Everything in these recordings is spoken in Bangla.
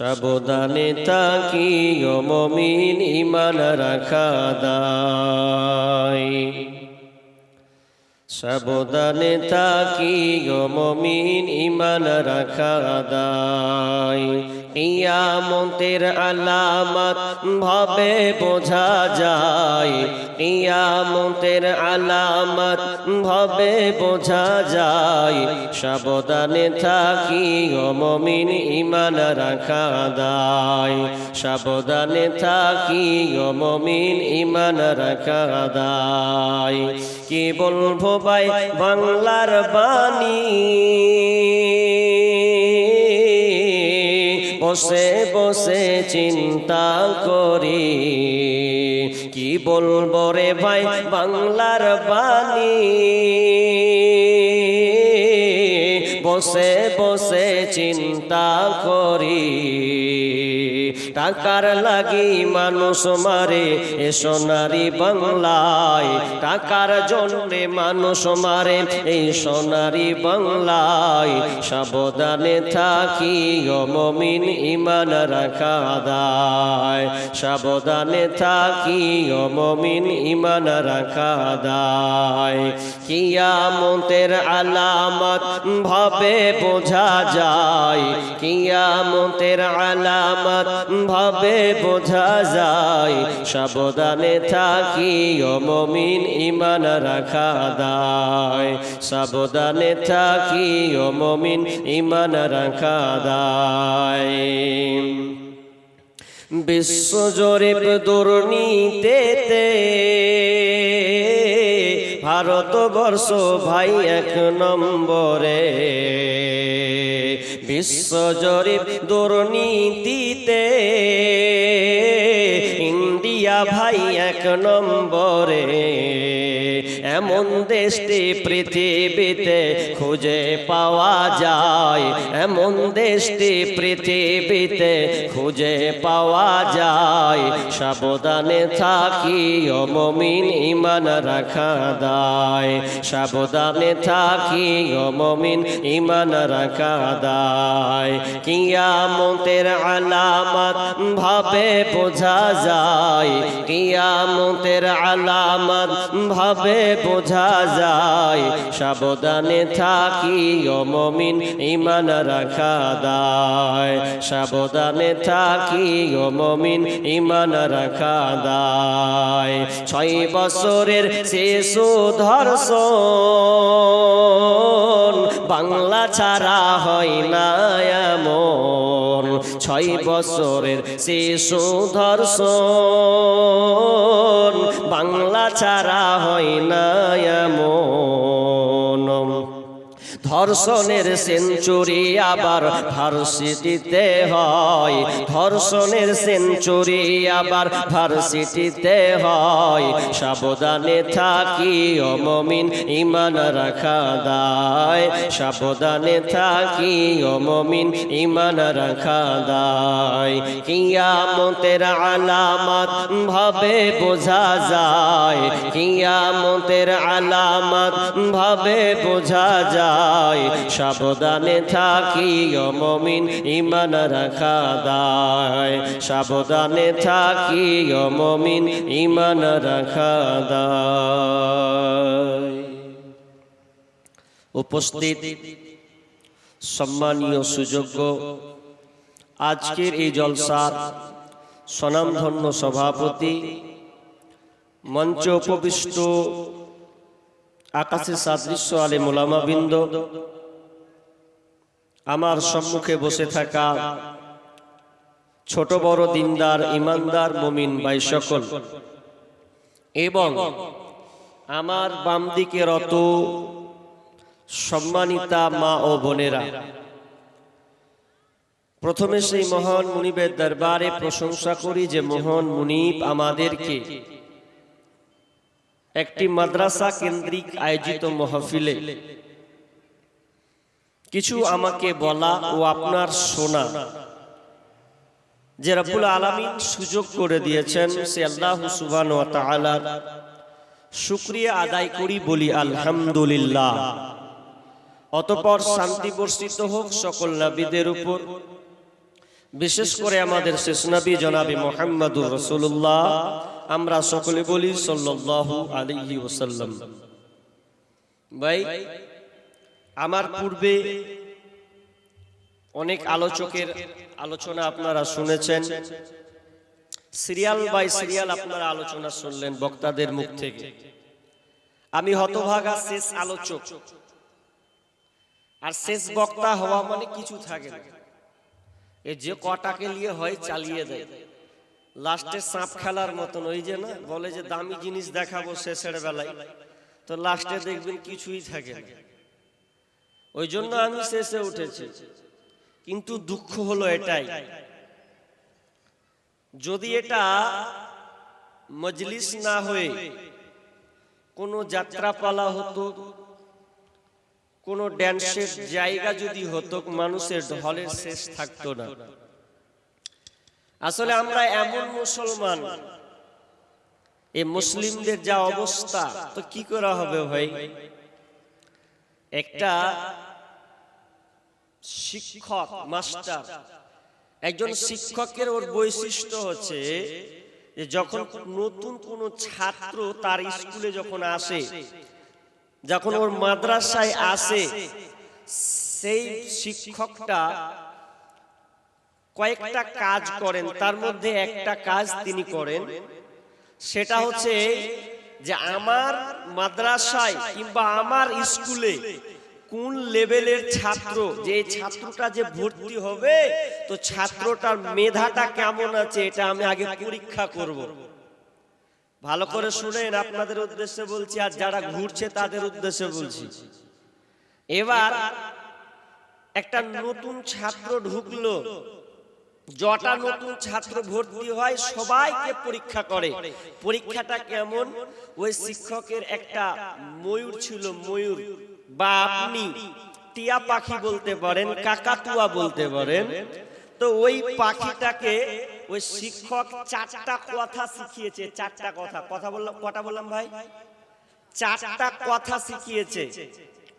সাবধানে তাকি অমিন ইমান রাখা দায়। সাবধানে তাকি মমিন ইমান রাখা দায়। কিয়ামতের আলামত ভাবে বোঝা যায়। কিয়ামতের আলামত ভাবে বোঝা যায়। সাবধানে থাকি মমিন ইমান রাখা দায়। সাবধানে থাকি মমিন ইমান রাখা দায়। কি বলব ভাই? বাংলার বাণী। বসে বসে চিন্তা করি। কি বলব রে ভাই? বাংলার বাণী। বসে বসে চিন্তা করি। টাকার লাগি মানুষ মারে? এ সোনারি বাংলায়। টাকার জন্যে মানুষ মারে? এই সোনারি বাংলায়। সাবধানে থাকি অমমিন ইমান রাখা দায় সাবধানে থাকি অমমিন ইমান রাখা দায় কিয়ামতের আলামত ভাবে বোঝা যায়। কিয়ামতের আলামত ভাবে বোঝা যায়, সাবধানে থাকি অমমিন ইমান রাখা দায়। সাবধানে থাকি অমমিন ইমান রাখা দায়। বিশ্বজরিপ দুর্নীতিতে ভারতবর্ষ ভাই এক নম্বরে। বিশ্বজরিপ দুর্নীতিতে ইন্ডিয়া ভাই এক নম্বরে। এমন দেশটি পৃথিবীতে খুঁজে পাওয়া যায়। এমন দেশটি পৃথিবীতে খুঁজে পাওয়া যায়। সাবধানে থাকি অমমিন ইমান রাখা দায়। সাবধানে থাকি অমমিন ইমান রাখা দায়। কিয়ামতের আলামত ভাবে বোঝা যায়। কিয়ামতের আলামত ভাবে বোঝা যায়, সাবধানে থাকি অমমিন ইমান রাখা দায়। সাবধানে থাকি অমমিন ইমান রাখা দায়। ছয় বছরের শিশু ধর্ষণ, বাংলা ছাড়া হয় না এমন। ছয় বছরের শিশু ধর্ষণ, বাংলা ছাড়া হয় না এমন ধর্ষণের সেঞ্চুরি আবার ভার্সিটিতে হয়। ধর্ষণের সেঞ্চুরি আবার ভার্সিটিতে হয়। সাবধানে থাকি অমমিন ইমান রাখা দায়। সাবধানে থাকি অমমিন ইমান রাখা দায়। কিয়ামতের আলামত ভাবে বোঝা যায়। কিয়ামতের আলামত ভাবে বোঝা যায়। সাবধানে থাকি অমমিন ইমান রাখা দায়। সাবধানে থাকি অমমিন ইমান রাখা দায়। উপস্থিত সম্মানীয় সুযোগ্য আজকের এই জলসার স্বনামধন্য সভাপতি, মঞ্চ উপবিষ্ট আকাশে সাদৃশ্য আলে মোলামাবৃন্দ আমার সম্মুখে বসে থাকা ছোট বড় দিনদার, ইমানদার, মমিন বাই সকল। এবং আমার বাম দিকে রত সম্মানিতা মা ও বোনেরা। প্রথমে সেই মহান মুনিবের দরবারে প্রশংসা করি যে মহান মুনিব আমাদেরকে একটি মাদ্রাসা কেন্দ্রিক আয়োজিত মহফিলে। কিছু আমাকে বলা ও আপনার শোনা। যে রব্বুল আলামিন সুযোগ করে দিয়েছেন সে আল্লাহ সুবহান শুক্রিয়া আদায় করি বলি আলহামদুলিল্লাহ। অতপর শান্তি বর্ষিত হোক সকল নবীদের উপর। বিশেষ করে আমাদের শেষ নবী জনাবি মোহাম্মদুর রসুল্লাহ আমরা সকলে বলি সাল্লাল্লাহু আলাইহি ওসাল্লাম ভাই, আমার পূর্বে অনেক আলোচকের আলোচনা আপনারা শুনেছেন। সিরিয়াল বাই সিরিয়াল আপনারা আলোচনা শুনলেন বক্তাদের মুখ থেকে। আমি হতভাগা শেষ আলোচক। আর শেষ বক্তা হওয়া মানে কিছু থাকে না। এ যে কটাকে নিয়ে হয় চালিয়ে দেয়। লাস্টে সাপ খেলার মতন, ওই যে না, বলে যে দামি জিনিস দেখাবো শেষের বেলায়। তো লাস্টে দেখবেন কিছুই থাকে ওই জন্য আমি শেষে উঠেছি। কিন্তু দুঃখ হলো এটাই। যদি এটা মজলিস না হয়ে কোনো যাত্রাপালা হতো, কোনো ড্যান্সের জায়গা যদি হতো, মানুষের ঢলের শেষ থাকতো না। আসলে আমরা এমন মুসলমান। এই মুসলিমদের যা অবস্থা তো কি করা হবে ভাই? একটা শিক্ষক মাস্টার একজন শিক্ষকের ওর বৈশিষ্ট্য হচ্ছে যে যখন নতুন কোনো ছাত্র তার স্কুলে যখন আসে যখন ওর মাদ্রাসায় আসে সেই শিক্ষকটা কয়েকটা কাজ করেন, তার মধ্যে একটা কাজ তিনি করেন সেটা হচ্ছে যে আমার মাদ্রাসায় কিংবা আমার স্কুলে কোন লেভেলের ছাত্র, যে ছাত্রটা যে ভর্তি হবে, তো ছাত্রটার মেধাটা কেমন আছে এটা আমি আগে পরীক্ষা করব। ভালো করে শুনেন, আপনাদের উদ্দেশ্যে বলছি আর যারা ঘুরছে তাদের উদ্দেশ্যে বলছি এবার একটা নতুন ছাত্র ঢুকলো যটা নতুন ছাত্র ভর্তি হয়, সবাইকে পরীক্ষা করে। পরীক্ষাটা কেমন? ওই শিক্ষকের একটা ময়ূর ছিল, ময়ূর। বা আপনি টিয়া পাখি বলতে পারেন, কাকাতুয়া বলতে পারেন। তো ওই পাখিটাকে ওই শিক্ষক চারটা কথা শিখিয়েছে, চারটা কথা। কথা বললাম, কটা বললাম ভাই? চারটা কথা শিখিয়েছে।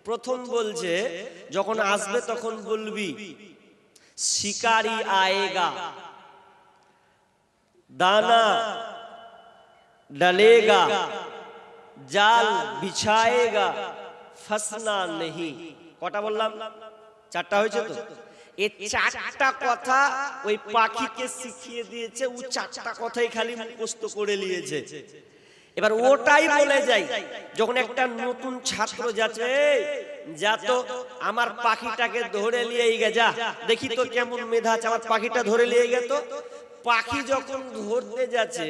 প্রথম বলছে, যখন আসবে তখন বলবি শিকারি আয়েগা दाना डलेगा জাল বিছায়েগা ফসনা নেহি কটা বললাম চারটা হয়েছে তো এই চারটা কথা ওই পাখিকে শিখিয়ে দিয়েছে ও চারটা কথাই খালি মুখস্থ করে নিয়েছে এবার ওটাই বলে যাই যখন একটা নতুন ছাত্র যাচ্ছে যা তো আমার পাখিটাকে ধরে নিয়ে গে, যা। দেখি তো কেমন মেধা আছে, আমার পাখিটা ধরে নিয়ে গে তো। পাখি যখন ধরতে যাচ্ছে,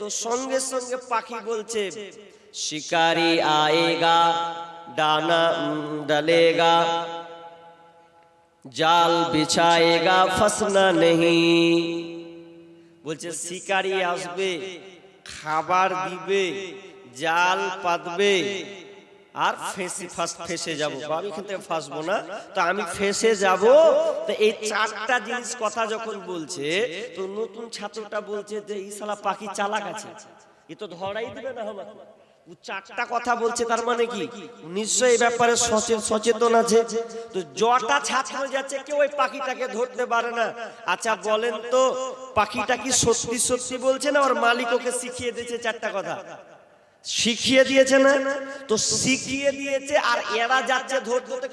তো সঙ্গে সঙ্গে পাখি বলছে, শিকারি আয়েগা ডানা ডালেগা, জাল বিছায়েগা, ফসনা নেহি। বলছে, শিকারি আসবে, খাবার দিবে, জাল পাতবে আর ফেসে ফাঁস ফেসে যাব। আমি এখান থেকে ফাঁসবো না। তো আমি ফেসে যাব? তো এই চারটা জিনিস কথা যখন বলছে তো নতুন ছাত্রটা বলছে যে এই শালা পাখি চালাক আছে। এ তো ধরাই দিবে না ও চারটা কথা বলছে তার মানে কি? নিশ্চয়ই এই ব্যাপারে সচে- সচেতন আছে। তো জটা ছাত্র যাচ্ছে কেউ ওই পাখিটাকে ধরতে পারে না। আচ্ছা বলেন তো পাখিটা কি সত্যি সত্যি বলছে না ওর মালিক ওকে শিখিয়ে দিয়েছে চারটা কথা? শিখিয়ে দিয়েছে না? তো শিখিয়ে দিয়েছে আর এরা যাচ্ছে ধরতে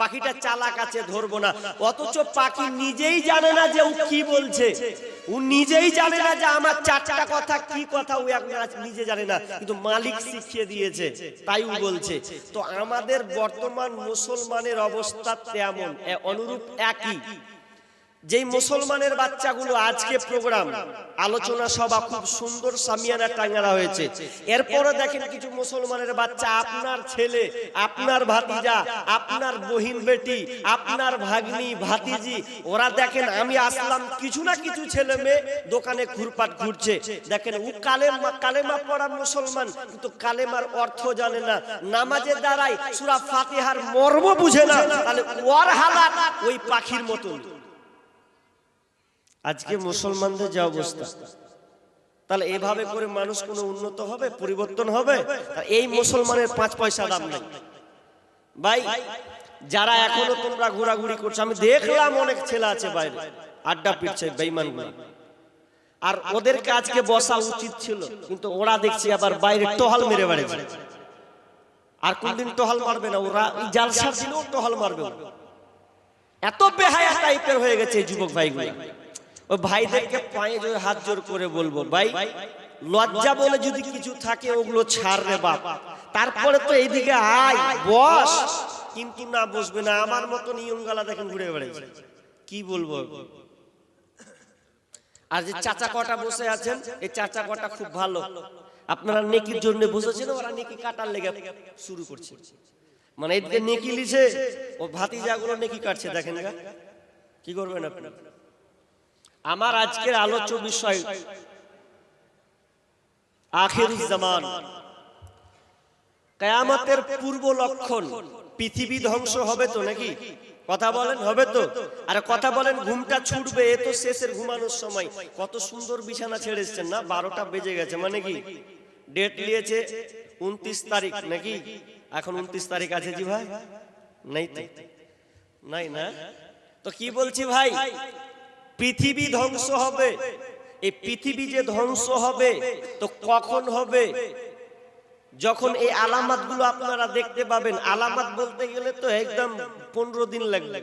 পাখিটা চালাক আছে, ধরবো না। অথচ পাখি নিজেই জানে না যে ও কি বলছে। ও নিজেই জানে না যে আমার চারটা কথা, কি কথা ও নিজে জানে না। কিন্তু মালিক শিখিয়ে দিয়েছে, তাই ও বলছে। তো আমাদের বর্তমান মুসলমানের অবস্থা তেমন। অনুরূপ একই। যেই মুসলমানের বাচ্চাগুলো আজকে প্রোগ্রাম আলোচনা সভা খুব সুন্দর সামিয়ানা টাঙ্গারা হয়েছে। এরপরে দেখেন কিছু মুসলমানের বাচ্চা, আপনার ছেলে, আপনার ভাতিজা, আপনার বহিন বেটি, আপনার ভাগ্নি, ভাতিজি, ওরা দেখেন, আমি আসলাম, কিছু না কিছু ছেলে মেয়ে দোকানে ঘুরপাট ঘুরছে। দেখেন ও কালেমা কালেমা পড়া মুসলমান, কিন্তু কালেমার অর্থ জানে না। নামাজে দাঁড়ায়, সুরা ফাতিহার মর্ম বুঝে না, তাহলে ওর হালাত ওই পাখির মতন। আজকে মুসলমানদের যে অবস্থা। তাহলে এভাবে করে মানুষ কোনো উন্নত হবে পরিবর্তন হবে? এই মুসলমানের পাঁচ পয়সা দাম নেই। ভাই যারা এখনও তোমরা ঘোরাঘুরি করছ আমি দেখলাম অনেক ছেলে আছে বাইরে। আড্ডা পিটছে বেইমানগুলো। আর ওদেরকে আজকে বসা উচিত ছিল কিন্তু ওরা দেখছি আবার বাইরে টহল মেরে বেড়েছে। আর কোনদিন টহল মারবে না ওরা জালসার দিনেও টহল মারবে। এত বেহায়া টাইপের হয়ে গেছে এই যুবক ভাইগুলো। ওই ভাইদেরকে পায়ে জোরে হাত জোর করে বলব, ভাই, লজ্জা বলে যদি কিছু থাকে ওগুলো ছাড় রে বাপ। তারপরে তো এইদিকে আয়, বস। কিন্তু না বসবে না, আমার মতো নিয়ম গালা দেখেন ঘুরে বেড়েছে কি বলব? আর যে চাচা কটা বসে আছেন, এই চাচা কটা খুব ভালো। আপনারা নেকির জন্য বসেছেন, ওরা নেকি কাটার লেগে শুরু করছে। মানে এদিকে নেকি লিছে, ও ভাতিজাগুলো নেকি কাটছে, দেখেন কি করবেন আপনি? আমার আজকের আলোচ্য বিষয়, আখির জামান। কেয়ামতের পূর্ব লক্ষণ, পৃথিবী ধ্বংস হবে তো নাকি? কথা বলেন, হবে তো? আর কথা বলেন, ঘুমটা ছুটবে, এ তো শেষের ঘুমানোর সময়। কত সুন্দর বিছানা ছেড়ে এসছেন না? বারোটা বেজে গেছে মানে কি? ডেট নিয়েছে উনত্রিশ তারিখ, নাকি? এখন উনত্রিশ তারিখ আছে জি ভাই? নাই নাই না? তো কি বলছি ভাই? পৃথিবী ধ্বংস হবে। এই পৃথিবী যে ধ্বংস হবে, তো কখন হবে? যখন এই আলামাতগুলো আপনারা দেখতে পাবেন, আলামাত বলতে গেলে তো একদম পনেরো দিন লাগবে,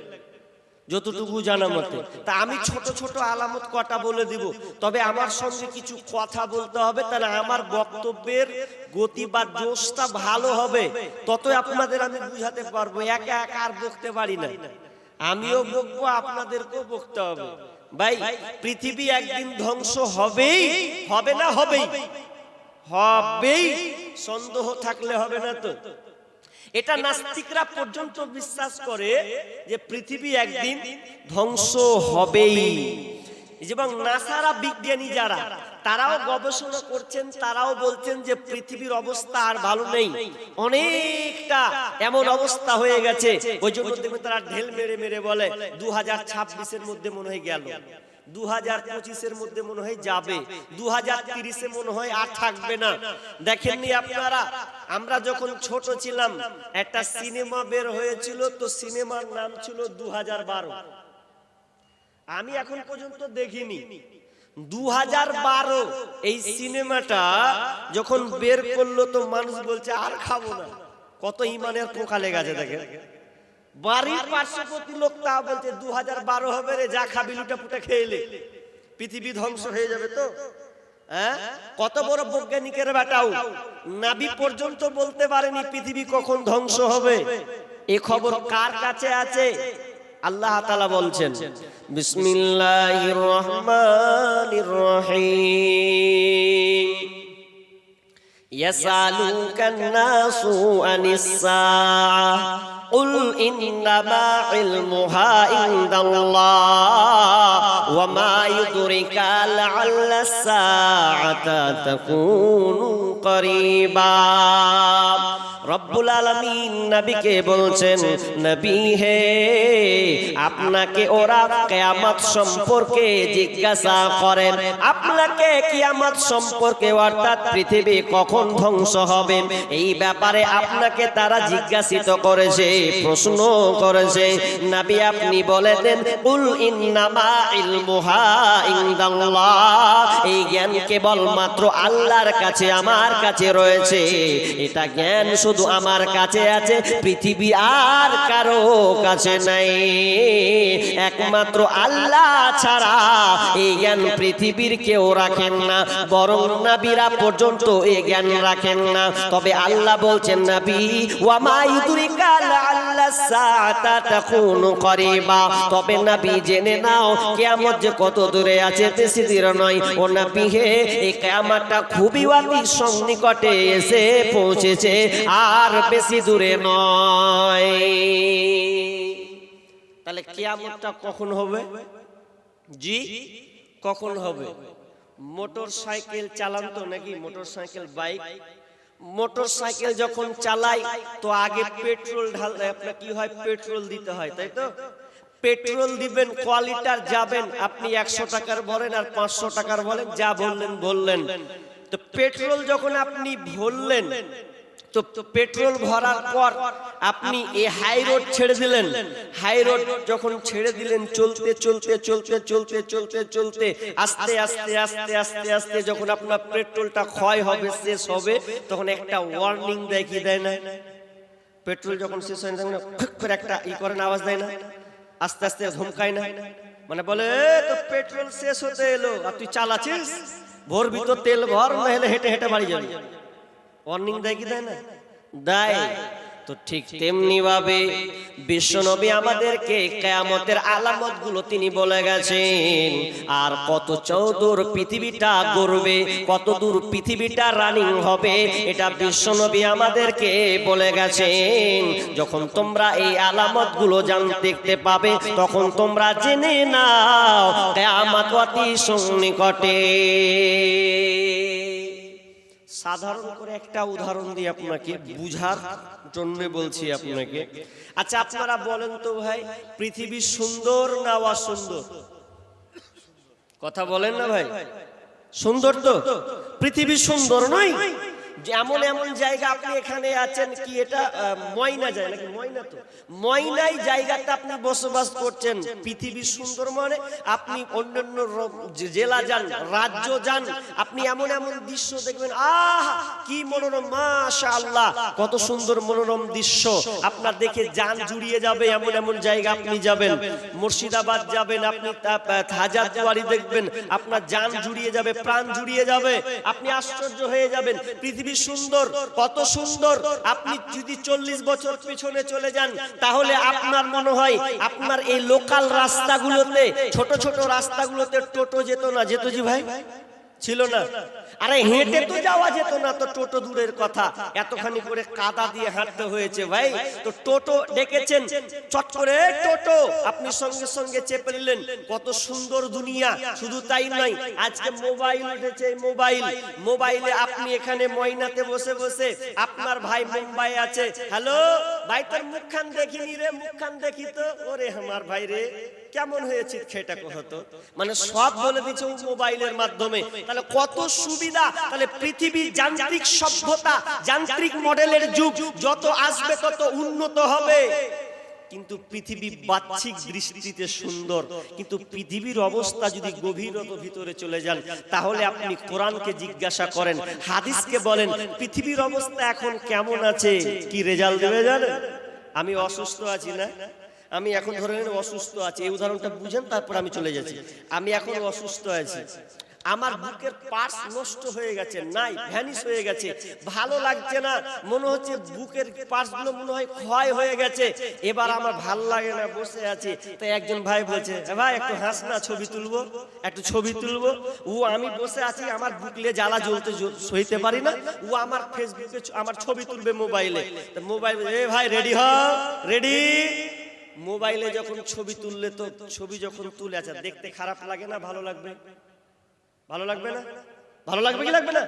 যতটুকু জানা মতে। তা আমি ছোট ছোট আলামত কটা বলে দিব, তবে আমার সঙ্গে কিছু কথা বলতে হবে, তাহলে আমার বক্তব্যের গতি বা জোশটা ভালো হবে, ততই আপনাদের আমি বুঝাতে পারব, একা একা আর বকতে পারি না। আমিও বকবো, আপনাদেরকেও বকতে হবে। ভাই পৃথিবী একদিন ধ্বংস হবেই হবে না হবেই? হবেই। সন্দেহ থাকলে হবে না তো? এটা নাস্তিকরা পর্যন্ত বিশ্বাস করে যে পৃথিবী একদিন ধ্বংস হবেই। এবং নাসারা বিজ্ঞানী যারা তারাও গবেষণা করছেন তারাও বলছেন যে পৃথিবীর অবস্থা আর ভালো নেই। অনেকটা এমন অবস্থা হয়ে গেছে। ওই জন্য দেখবেন তারা ঢেল মেরে মেরে বলে দু হাজার ছাব্বিশের মধ্যে মনে হয় গেল। দু হাজার পঁচিশের মধ্যে মনে হয় যাবে। দু হাজার তিরিশে মনে হয় আর থাকবে না। দেখেননি আপনারা? আমরা যখন ছোট ছিলাম একটা সিনেমা বের হয়েছিল তো সিনেমার নাম ছিল দু হাজার বারো। আমি এখন পর্যন্ত দেখিনি। দু হাজার বারো এই সিনেমাটা যখন বের করল তো মানুষ বলছে, আর খাব না। কত ইমানের পোকা লেগেছে দেখে। বাড়ির পার্শ্ববর্তী লোক তা বলছে দু হাজার বারো হবে রে, যা খাবি লুটা পুটে খেয়েলে পৃথিবী ধ্বংস হয়ে যাবে তো। হ্যাঁ? কত বড় বৈজ্ঞানিকের বেটাও নাবি পর্যন্ত বলতে পারেনি পৃথিবী কখন ধ্বংস হবে। এ খবর কার কাছে আছে? আল্লাহ তালা বলছেন বিসমিল্লাহির রহমানির রহিম يسألوك الناس عن الساعة قل إنما علمها عند الله وما يدرك لعل الساعة تكون قريبا রব্বুল আলামিন নবীকে বলছেন, নবী হে, আপনাকে ওরা কিয়ামত সম্পর্কে জিজ্ঞাসা করেন। আপনাকে কিয়ামত সম্পর্কে অর্থাৎ পৃথিবী কখন ধ্বংস হবে? এই ব্যাপারে আপনাকে তারা জিজ্ঞাসিত করেছে, প্রশ্ন করেছে। নবী আপনি বলে দেন উল ইন্নামা ইলমুহা ইনদাল্লাহ। এই জ্ঞান কেবল মাত্র আল্লাহর কাছে, আমার কাছে রয়েছে। এটা জ্ঞান শুধু আমার কাছে আছে, পৃথিবী আর কারও কাছে নাই। একমাত্র আল্লাহ ছাড়া এই জ্ঞান পৃথিবীর কেউ রাখেন না, বরং নাবিরা পর্যন্ত এই জ্ঞান রাখেন না। তবে আল্লাহ বলছেন, নাবি, ওয়ামা ইউদরিকা লাআল্লা সাআতা তাকুনু করিবা। তবে নাবি, জেনে নাও, কিয়ামত যে কত দূরে আছে বেশি নয়। ও নাবি হে, এই কিয়ামতটা খুবই অতি সন্নিকটে এসে পৌঁছেছে। আর বেশি দূরে নয়। তাহলে কিয়ামতটা কখন হবে? জি, কখন হবে? মোটর সাইকেল চালান তো নাকি? Motor cycle, bike. Motor cycle যখন চালাই, তো আগে পেট্রোল ঢাল আপনার কি হয়? পেট্রোল দিতে হয়, তাই তো? পেট্রোল দিবেন, কোয়ালিটার যাবেন, আপনি একশো টাকার বলেন আর পাঁচশো টাকার বলেন, যা বললেন বললেন। তো পেট্রোল যখন আপনি ভরলেন তো পেট্রোল ভরার পর আপনি এই হাই রোড ছেড়ে দিলেন। হাই রোড যখন ছেড়ে দিলেন, চলতে চলতে চলতে চলতে চলতে চলতে, আস্তে আস্তে আস্তে আস্তে আস্তে যখন আপনার পেট্রোলটা ক্ষয় হবে, শেষ হবে, তখন একটা ওয়ার্নিং দেয় কি দেয় না? পেট্রোল যখন শেষ হয় না, তখন করে একটা ই করেন, আওয়াজ দেয় না। আস্তে আস্তে ধমকায় না। মানে বলে তো পেট্রোল শেষ হতে এলো, আর তুই চালাচ্ছিস? ভোর তো তেল ভর নাহলে হেঁটে হেঁটে বাড়ি যাবি। ওয়ার্নিং দেয় কি দেয় না? দেয়। তো ঠিক তেমনি ভাবে বিশ্বনবী আমাদেরকে কেয়ামতের আলামতগুলো তিনি বলে গেছেন। আর কত চৌদুর পৃথিবীটা গড়বে কত দূর পৃথিবীটা রানিং হবে এটা বিশ্বনবী আমাদেরকে বলে গেছেন। যখন তোমরা এই আলামতগুলো জান দেখতে পাবে তখন তোমরা জেনে নাও কেয়ামত অতি সন্নিকটে। সাধারণ করে একটা উদাহরণ দিয়ে আপনাকে বুঝার জন্য বলছি আপনাকে। আচ্ছা আপনারা বলেন তো ভাই, পৃথিবী সুন্দর না অসুন্দর? কথা বলেন না ভাই। সুন্দর তো? পৃথিবী সুন্দর নয়? এমন এমন জায়গা আপনি এখানে আছেন কি এটা ময়না যায় নাকি? ময়না তো। ময়নাই জায়গাতে আপনি বসবাস করছেন, পৃথিবী সুন্দর মানে আপনি অন্যান্য জেলা যান, রাজ্য যান, আপনি এমন এমন দৃশ্য দেখবেন, আহ, কি মনোরম, মাশাআল্লাহ, কত সুন্দর মনোরম দৃশ্য। আপনার দেখে যান জুড়িয়ে যাবে এমন এমন জায়গা আপনি যাবেন। মুর্শিদাবাদ যাবেন, আপনি হাজারদুয়ারি দেখবেন, আপনার যান জুড়িয়ে যাবে, প্রাণ জুড়িয়ে যাবে, আপনি আশ্চর্য হয়ে যাবেন। পৃথিবী সুন্দর, কত সুন্দর। আপনি যদি চল্লিশ বছর পিছনে চলে যান, তাহলে আপনার মনে হয় আপনার এই লোকাল রাস্তাগুলোতে, ছোট ছোট রাস্তাগুলোতে টোটো যেত না, যেত জি ভাই? ছিল না। আরে হেঁটে তো যাওয়া যেত না তো টোটো দূরের কথা। এতখানি করে কাদা দিয়ে হাঁটতে হয়েছে ভাই। তো টোটো ডেকেছেন। চট করে টোটো। আপনি সঙ্গে সঙ্গে চেপে নিলেন। কত সুন্দর দুনিয়া। শুধু তাই নয় আজকে মোবাইল উঠেছে মোবাইল। মোবাইলে। আপনি এখানে ময়নাতে বসে বসে আপনার ভাই মুম্বাই আছে। হ্যালো? ভাই তোর মুখখান দেখিনি রে মুখখান দেখি তো। ওরে আমার ভাই রে। কেমন হয়েছে খেটা হতো মানে সব বলে দিচ্ছে মোবাইলের মাধ্যমে। তাহলে কত সুবিধা? তাহলে পৃথিবীর যান্ত্রিক সভ্যতা যান্ত্রিক মডেলের যুগ যত আসবে তত উন্নত হবে। কিন্তু পৃথিবী বাহ্যিক দৃষ্টিতে সুন্দর। কিন্তু পৃথিবীর অবস্থা যদি গভীরত ভিতরে চলে যান তাহলে আপনি কোরআনকে জিজ্ঞাসা করেন হাদিসকে বলেন পৃথিবীর অবস্থা এখন কেমন আছে? কি রেজাল্ট দেবে জানেন আমি অসুস্থ আছি না আমি এখন ধরে নিন অসুস্থ আছি, এই উদাহরণটা বুঝেন, তারপর আমি চলে যাচ্ছি। আমি এখন অসুস্থ আছি। আমার বুকের পার্স নষ্ট হয়ে গেছে, নাই, ভ্যানিশ হয়ে গেছে। ভালো লাগছে না, মনে হচ্ছে বুকের পার্সগুলো মনে হয় ক্ষয় হয়ে গেছে। এবার আমার ভালো লাগে না, বসে আছি। তাই একজন ভাই বলছে ভাই, একটু হাস না, ছবি তুলবো, একটু ছবি তুলবো। ও, আমি বসে আছি, আমার বুকলে জ্বালা জ্বলতে সইতে পারি না। ও, আমার ফেসবুকে আমার ছবি তুলবে মোবাইলে। মোবাইল, এ ভাই, রেডি হ, রেডি। মোবাইলে যখন ছবি তুললে তো ছবি যখন তুলে আচ্ছা দেখতে খারাপ লাগে না, ভালো লাগবে? ভালো লাগবে না? ভালো লাগবে কি লাগবে না?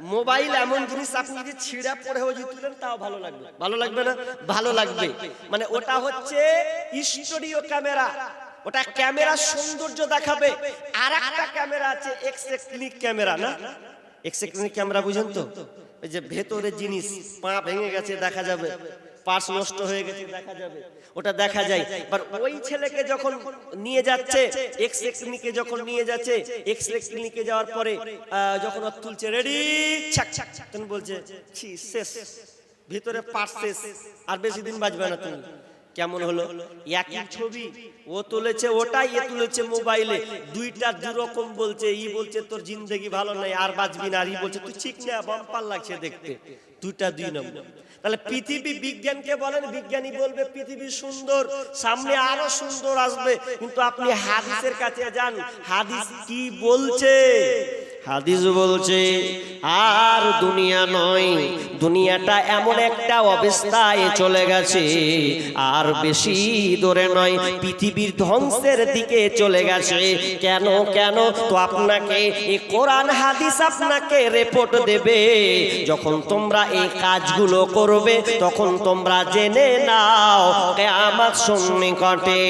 মোবাইল এমন জিনিস আপনি যদি ছিঁড়া পড়ে যদি তুলেন, তাও ভালো লাগবে। ভালো লাগবে না? ভালো লাগবে। মানে ওটা হচ্ছে স্টুডিও ক্যামেরা। ওটা ক্যামেরা সৌন্দর্য দেখাবে। আর একটা ক্যামেরা আছে এক্সরে ক্লিক ক্যামেরা, না? এক্সরে ক্লিক ক্যামেরা, বুঝেন তো? ওই যে ভেতরে জিনিস, পা ভেঙে গেছে, দেখা যাবে। পার্স নষ্ট হয়ে গেছে, দেখা যাবে। ওটা দেখা যায়। এবার ওই ছেলেকে যখন নিয়ে যাচ্ছে এক্স রে ক্লিনিকে যখন নিয়ে যাচ্ছে এক্স রে ক্লিনিকে যাওয়ার পরে যখন ওর তুলছে রেডি ছাক ছাক ছাক। বলছে, ছি, শেষ। ভিতরে পার্স শেষ। আর বেশি দিন বাজবে না তুমি। কেমন হলো? একই ছবি। ও তুলেছে ওটাই, এ তুলেছে মোবাইলে। দুইটা দু রকম বলছে, ই বলছে, তোর জিন্দেগি ভালো নাই, আর বাঁচবি না। আর ই বলছে, তুই ঠিক না, বাম্পার লাগছে দেখতে। দুইটা দুই নম্বর। তাহলে পৃথিবী বিজ্ঞানকে বলেন বিজ্ঞানী বলবে পৃথিবী সুন্দর সামনে আরও সুন্দর আসবে। কিন্তু আপনি হাদিসের কাছে যান হাদিস কি বলছে? হাদিস বলছে, আর দুনিয়া নয়, দুনিয়াটা এমন একটা অবস্থায় চলে গেছে, আর বেশি দূরে নয়, পৃথিবীর ধ্বংসের দিকে চলে গেছে। কেন কেন? তো আপনাকে এই কোরআন, হাদিস আপনাকে রিপোর্ট দেবে। যখন তোমরা এই কাজগুলো করবে, তখন তোমরা জেনে নাও, কেয়ামত সন্নিকটে।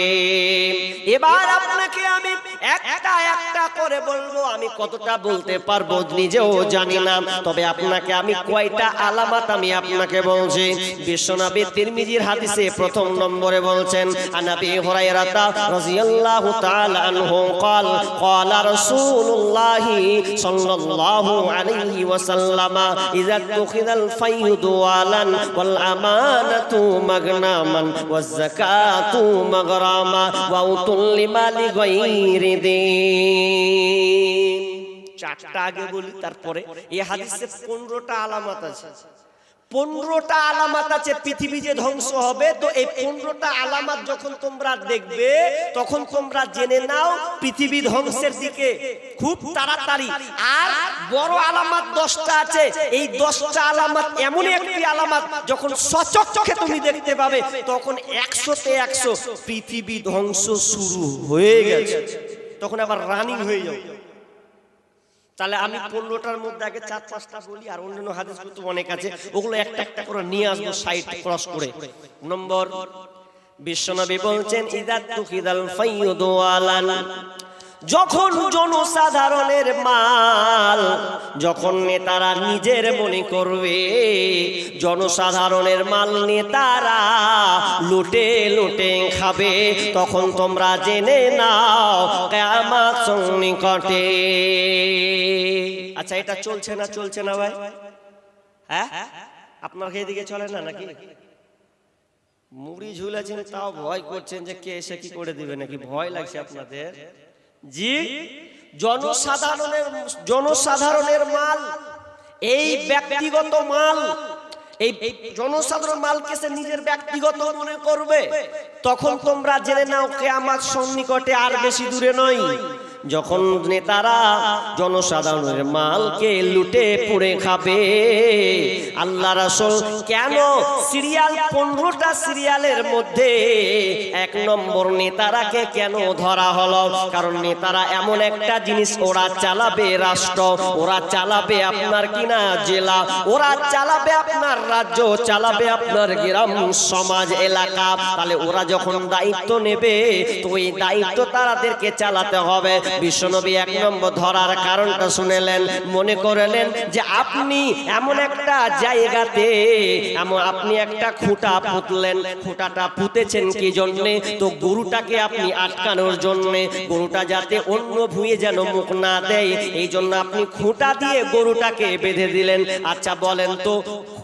এবার আপনাকে আমি একটা একটা করে বলবো আমি কতটা বলতে পারবো নিজেও জানি না তবে আপনাকে আমি কয়টা আলামত আমি আপনাকে বলছি বিশ্বনবী তিরমিজির হাদিসে প্রথম নম্বরে বলছেন আনাবি হুরায়রাতা রাদিয়াল্লাহু তাআলা আনহু قال قال رسول الله صلى الله عليه وسلم اذا اتخذ الفيض والا والامانه مغنما والزكاه مغراما واوتوا لمال غير চারটা আগে বলি, তারপরে। এই হাদিসে পনেরোটা আলামত আছে। পনেরোটা আলামত আছে, পৃথিবী যে ধ্বংস হবে, তো এই পনেরোটা আলামত যখন তোমরা দেখবে, তখন তোমরা জেনে নাও পৃথিবী ধ্বংসের দিকে খুব তাড়াতাড়ি। আর বড় আলামত দশটা আছে। এই দশটা আলামত এমন একটি আলামত, যখন সচক্ষে তুমি দেখতে পাবে, তখন একশোতে একশো পৃথিবী ধ্বংস শুরু হয়ে গেছে। তখন আবার রানিং হয়ে যাবে তাহলে আমি পনেরোটার মধ্যে আগে চার পাঁচটা বলি, আর অন্যান্য হাদিস তো অনেক আছে। ওগুলো একটা একটা করে নিয়ে আসব সাইড ক্রস করে। নম্বর বিশ্বনবী বলছেন ইদাত তুকিদাল ফাইয়ুদু আলান। যখন জনসাধারণের মাল, যখন নেতারা নিজের মনে করবে, জনসাধারণের মাল নেতারা লুটে লুটে খাবে, তখন তোমরা জেনে নাও, কেয়ামত সন্নিকটে। আচ্ছা এটা চলছে না চলছে না ভাই? হ্যাঁ? আপনার এদিকে চলে না নাকি? মুড়ি ঝুলেছেন, তাও ভয় করছেন যে কে এসে কি করে দিবে নাকি? ভয় লাগছে আপনাদের। জি জনসাধারণের জনসাধারণের মাল এই ব্যক্তিগত মাল এই জনসাধারণ মালকে সে নিজের ব্যক্তিগত মনে করবে। তখন তোমরা জেনে নাও কে আমার সন্নিকটে আর বেশি দূরে নয়। যখন নেতারা জনসাধারণের মালকে লুটে পুড়ে খাবে, আল্লাহ রাসূল কেন সিরিয়াল পনেরোটা সিরিয়ালের মধ্যে এক নম্বর নেতারাকে কেন ধরা হলো? কারণ নেতারা এমন একটা জিনিস, ওরা চালাবে রাষ্ট্র, ওরা চালাবে আপনার কিনা জেলা, ওরা চালাবে আপনার রাজ্য, চালাবে আপনার গ্রাম, সমাজ, এলাকা। তাহলে ওরা যখন দায়িত্ব নেবে, তো এই দায়িত্ব তাদেরকে চালাতে হবে। বিশ্বনবী এক নম্বর ধরার কারণটা শুনেলেন, মনে করলেন যে আপনি এমন একটা জায়গাতে, এমন আপনি একটা খুঁটা পুতলেন, খুঁটাটা পুঁতেছেন কি জন্যে? তো গরুটাকে আপনি আটকানোর জন্যে, গরুটা যাতে অন্য ভুঁয়ে যেন মুখ না দেয়, এই জন্য আপনি খুঁটা দিয়ে গরুটাকে বেঁধে দিলেন। আচ্ছা বলেন তো,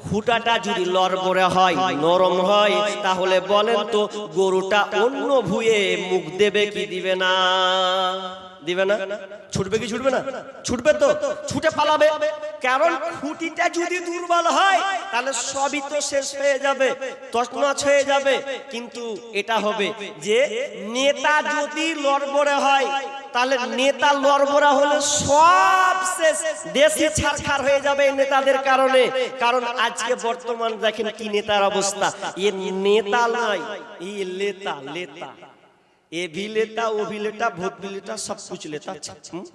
খুঁটাটা যদি লড়বড়ে হয়, নরম হয়, তাহলে বলেন তো গরুটা অন্য ভুঁয়ে মুখ দেবে কি দিবে না? দিবে না? ছুটবে কি ছুটবে না? ছুটবে তো। ছুটে পালাবে। কারণ খুঁটিটা যদি দুর্বল হয়, তাহলে সবই তো শেষ হয়ে যাবে, তছনছ হয়ে যাবে। কিন্তু এটা হবে যে, নেতা যদি লড়বড়ে হয়, তাহলে নেতা লড়বড়া হলে সব শেষ। দেশই ছাড়খার হয়ে যাবে নেতাদের কারণে। কারণ আজকে বর্তমান দেখেন কি নেতার অবস্থা। এ নেতা নয় ই লেতা লেতা। এ भी लेता वो भी लेता भूत भी लेता सब कुछ लेता हम्म?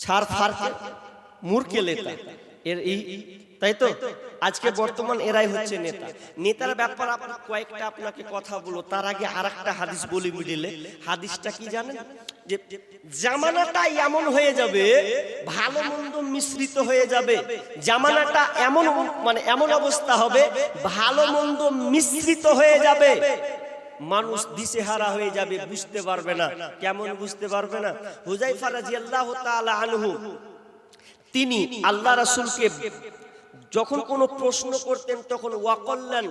ছাড় ফাড় के মূর্খে লেতা এর এই তাই তো আজকে বর্তমান এরাই হচ্ছে নেতা নেতার ব্যাপার আপনার কয়েকটা আপনাকে কথা বলো তার আগে আর একটা হাদিস বলি মিডিলে হাদিসটা কি জানেন যে জামানাটা এমন হয়ে যাবে ভালো মন্দ মিশ্রিত হয়ে যাবে জামানাটা এমন মানে এমন অবস্থা হবে ভালো মন্দ মিশ্রিত হয়ে যাবে মানুষ দিশেহারা হয়ে যাবে, বুঝতে পারবে না। কেমন বুঝতে পারবে না? হুজাইফা আল্লাহ তাআলা আনহু, তিনি আল্লাহ রাসূলকে যখন কোনো প্রশ্ন করতেন, তখন ওয়াকল্যাণ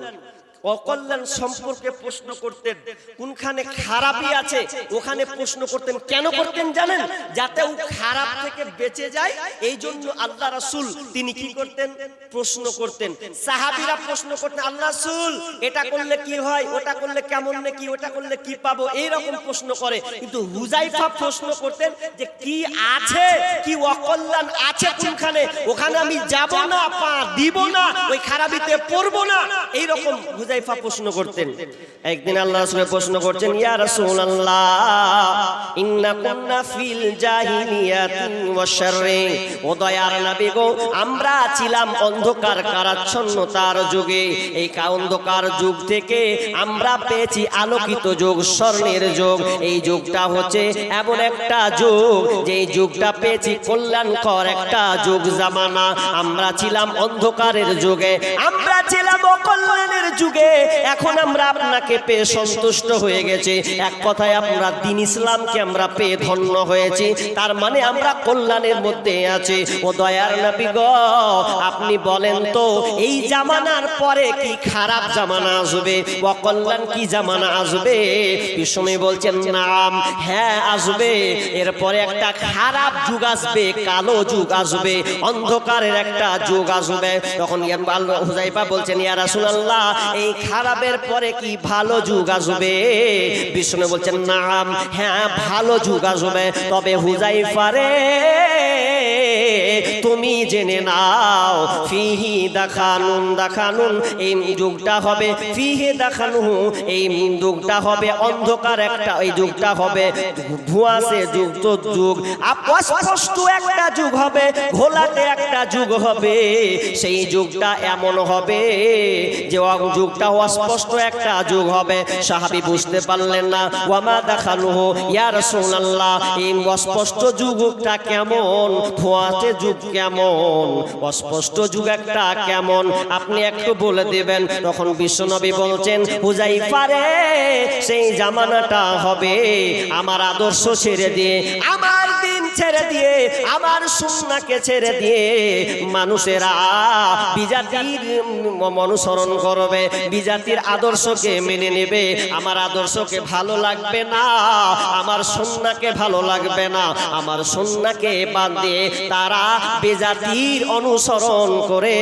অকল্যাণ সম্পর্কে প্রশ্ন করতেন। কোনখানে খারাপই আছে ওখানে প্রশ্ন করতেন কেন করতেন জানেন? যাতে ও খারাপ থেকে বেঁচে যায় এই জন্য আল্লাহ রাসূল তিনি কি করতেন? প্রশ্ন করতেন। সাহাবীরা প্রশ্ন করতেন আল্লাহ রাসূল এটা করলে কি হয়? ওটা করলে কেমন নাকি? ওটা করলে কি পাবো? এই রকম প্রশ্ন করে। কিন্তু হুজাইফা প্রশ্ন করতেন যে কি আছে? কি অকল্যাণ আছে কোনখানে? ওখানে আমি যাব না পা দিব না ওই খারাপিতে পড়ব না। এই রকম হুজাইফা প্রশ্ন করতেন। একদিন আল্লাহ রাসূল প্রশ্ন করছেন ইয়া রাসূলুল্লাহ ইন্না কুন্না ফিল জাহিলিয়াতিন ওয়া শাররি ও দয়ার নবী গো আমরা ছিলাম অন্ধকার কারাচ্ছন্নতার যুগে। এই কা- অন্ধকার যুগ থেকে আমরা পেয়েছি আলোকিত যুগ স্বর্ণের যুগ। এই যুগটা হচ্ছে এমন একটা যুগ যে এই যুগটা পেয়েছি কল্যাণকর একটা যুগ জামানা। আমরা ছিলাম অন্ধকারের যুগে আমরা ছিলাম অকল্যাণের যুগে। এখন আমরা আপনাকে পেয়ে সন্তুষ্ট হয়ে গেছি। এক কথায় আমরা দিন ইসলামকে আমরা পেয়ে ধন্য হয়েছি। তার মানে আমরা কল্যাণের মধ্যে আছি। ও দয়ার নবী গো, আপনি বলেন তো, এই জামানার পরে কি খারাপ জামানা আসবে? অকল্যাণ কি জামানা আসবে? বিষ্ণু বলছেন, নাম হ্যাঁ আসবে। এরপরে একটা খারাপ যুগ আসবে, কালো যুগ আসবে, অন্ধকারের একটা যুগ আসবে। তখন হুজাইফা বলছেন, ইয়া রাসূলুল্লাহ, এই খারাপের পরে কি ভালো যুগ আসবে? বিষ্ণু বলছেন, নাম হ্যাঁ ভালো যুগ আসবে। তবে হুজাইফা রে তুমি জেনে নাও, ফিহি দেখানুন দেখানুন, এই যুগটা হবে, ফিহি দেখানু এই যুগটা হবে, অন্ধকার একটা, এই যুগটা হবে ধোঁয়াশে তো যুগ। অস্পষ্ট একটা যুগ হবে, ঘোলাটে একটা যুগ হবে, সেই যুগটা এমন হবে যে অ- যুগটা অস্পষ্ট একটা যুগ হবে। সাহাবি বুঝতে পারলেন না। ওয়ামা দেখানো ইয়া রাসূলুল্লাহ, এই অস্পষ্ট যুগটা কেমন? ধোঁয়াতে যুগ কেমন? অস্পষ্ট যুগ একটা কেমন? আপনি একটু বলে দেবেন। তখন বিশ্বনবী বলছেন, হুজাইফা পারে সেই জামানাটা হবে আমার আদর্শ ছেড়ে দিয়ে। আমার দিন ছেড়ে দিয়ে, আমার সুন্নাকে ছেড়ে দিয়ে মানুষেরা বিজাতির অনুসরণ করবে, বিজাতির আদর্শকে মেনে নেবে। আমার আদর্শকে ভালো লাগবে না, আমার সন্নাকে ভালো লাগবে না। আমার সন্নাকে বাদ দিয়ে তারা বেজাতির অনুসরণ করে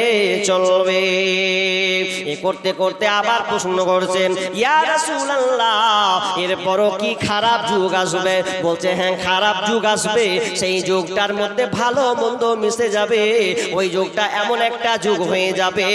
চলবে। এ করতে করতে আবার প্রশ্ন করছেন, ইয়া রাসূলুল্লাহ, এরপরও কি খারাপ যুগ আসবে? বলছে হ্যাঁ খারাপ যুগ আসবে। সেই যুগটার মধ্যে ভালো মন্দ মিশে যাবে। ওই যুগটা এমন একটা যুগ হয়ে যাবে।